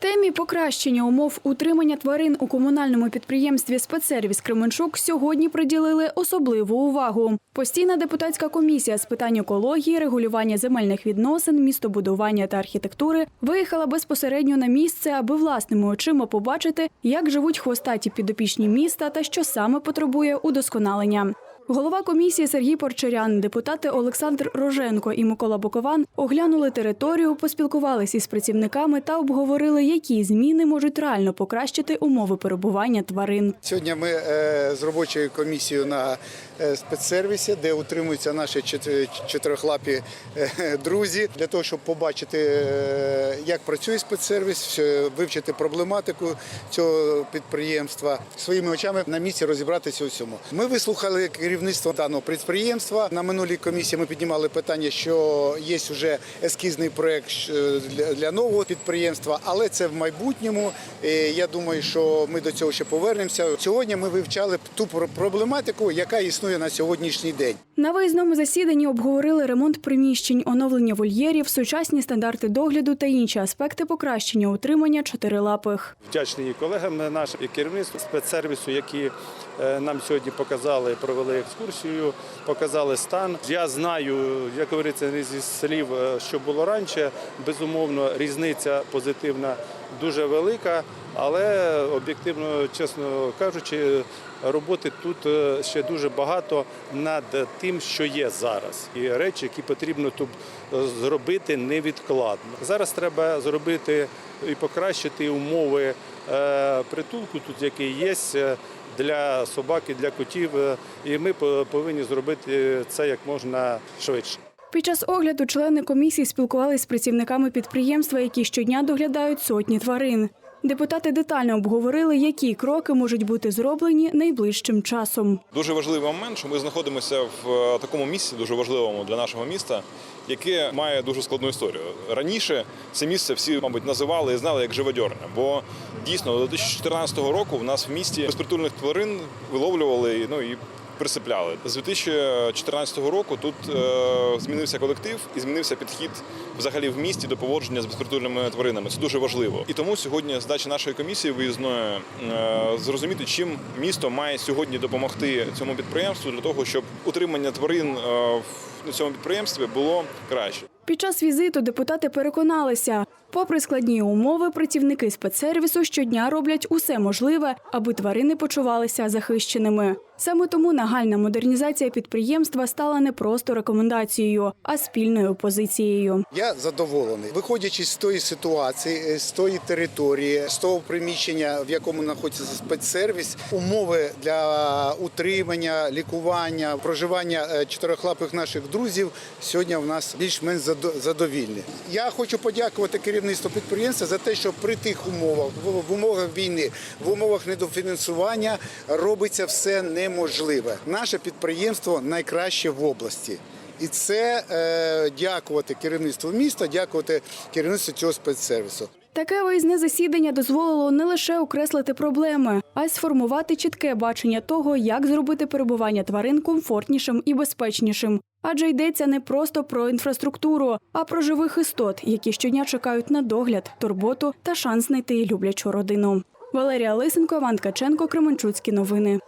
Темі покращення умов утримання тварин у комунальному підприємстві «Спецсервіс Кременчук» сьогодні приділили особливу увагу. Постійна депутатська комісія з питань екології, регулювання земельних відносин, містобудування та архітектури виїхала безпосередньо на місце, аби власними очима побачити, як живуть хвостаті підопічні міста та що саме потребує удосконалення. Голова комісії Сергій Порчарян, депутати Олександр Роженко і Микола Бокован оглянули територію, поспілкувалися із працівниками та обговорили, які зміни можуть реально покращити умови перебування тварин. Сьогодні ми е, з робочою комісією на е, спецсервісі, де утримуються наші чотир- чотирихлапі е, друзі, для того, щоб побачити, як працює спецсервіс, вивчити проблематику цього підприємства, своїми очами на місці розібратися у всьому. Ми вислухали керівництво даного підприємства. На минулій комісії ми піднімали питання, що є вже ескізний проект е, для- нового підприємства, але це в майбутньому. Я думаю, що ми до цього ще повернемося. Сьогодні ми вивчали ту про- проблематику, яка існує на сьогоднішній день. На виїзному засіданні обговорили ремонт приміщень, оновлення вольєрів, сучасні стандарти догляду та інші аспекти покращення утримання чотирилапих. Вдячний колегам нашим і керівництву спецсервісу, які е, нам сьогодні показали, провели екскурсію, показали стан. Я знаю, як говориться зі слів, е, що було раніше. Безумовно, різниця позитивна дуже велика, але об'єктивно, чесно кажучи, роботи тут е, ще дуже багато над тим, що є зараз, і речі, які потрібно тут е, зробити невідкладно. Зараз треба зробити і покращити умови притулку, тут який є для собак і для котів. е, І ми по- повинні зробити це як можна швидше. Під час огляду члени комісії спілкувалися з працівниками підприємства, які щодня доглядають сотні тварин. Депутати детально обговорили, які кроки можуть бути зроблені найближчим часом. Дуже важливий момент, що ми знаходимося в е, такому місці, дуже важливому для нашого міста, яке має дуже складну історію. Раніше це місце всі, мабуть, називали і знали як живодьорне, бо дійсно до 2014 року в нас в місті безпритульних тварин виловлювали ну, і присипляли. З 2014 року тут е, змінився колектив і змінився підхід взагалі в місті до поводження з безпритульними тваринами. Це дуже важливо. І тому сьогодні задача нашої комісії виїзної е, зрозуміти, чим місто має сьогодні допомогти цьому підприємству для того, щоб утримання тварин е, в- цьому підприємстві було краще. Під час візиту депутати переконалися, попри складні умови, працівники спецсервісу щодня роблять усе можливе, аби тварини почувалися захищеними. Саме тому нагальна модернізація підприємства стала не просто рекомендацією, а спільною позицією. Я задоволений. Виходячи з тої ситуації, е, з тої території, з того приміщення, в якому знаходиться спецсервіс, умови для утримання, лікування, проживання е, чотирихлапих наших друзів сьогодні в нас більш-менш задо- задовільні. Я хочу подякувати керівництву підприємства за те, що при тих умовах, в умовах війни, в умовах недофінансування робиться все неможливе. Наше підприємство найкраще в області. І це е, дякувати керівництву міста, дякувати керівництву цього спецсервісу. Таке виїзне засідання дозволило не лише окреслити проблеми, а й сформувати чітке бачення того, як зробити перебування тварин комфортнішим і безпечнішим. Адже йдеться не просто про інфраструктуру, а про живих істот, які щодня чекають на догляд, турботу та шанс знайти люблячу родину. Валерія Лисенко, Іван Ткаченко, Кременчуцькі новини.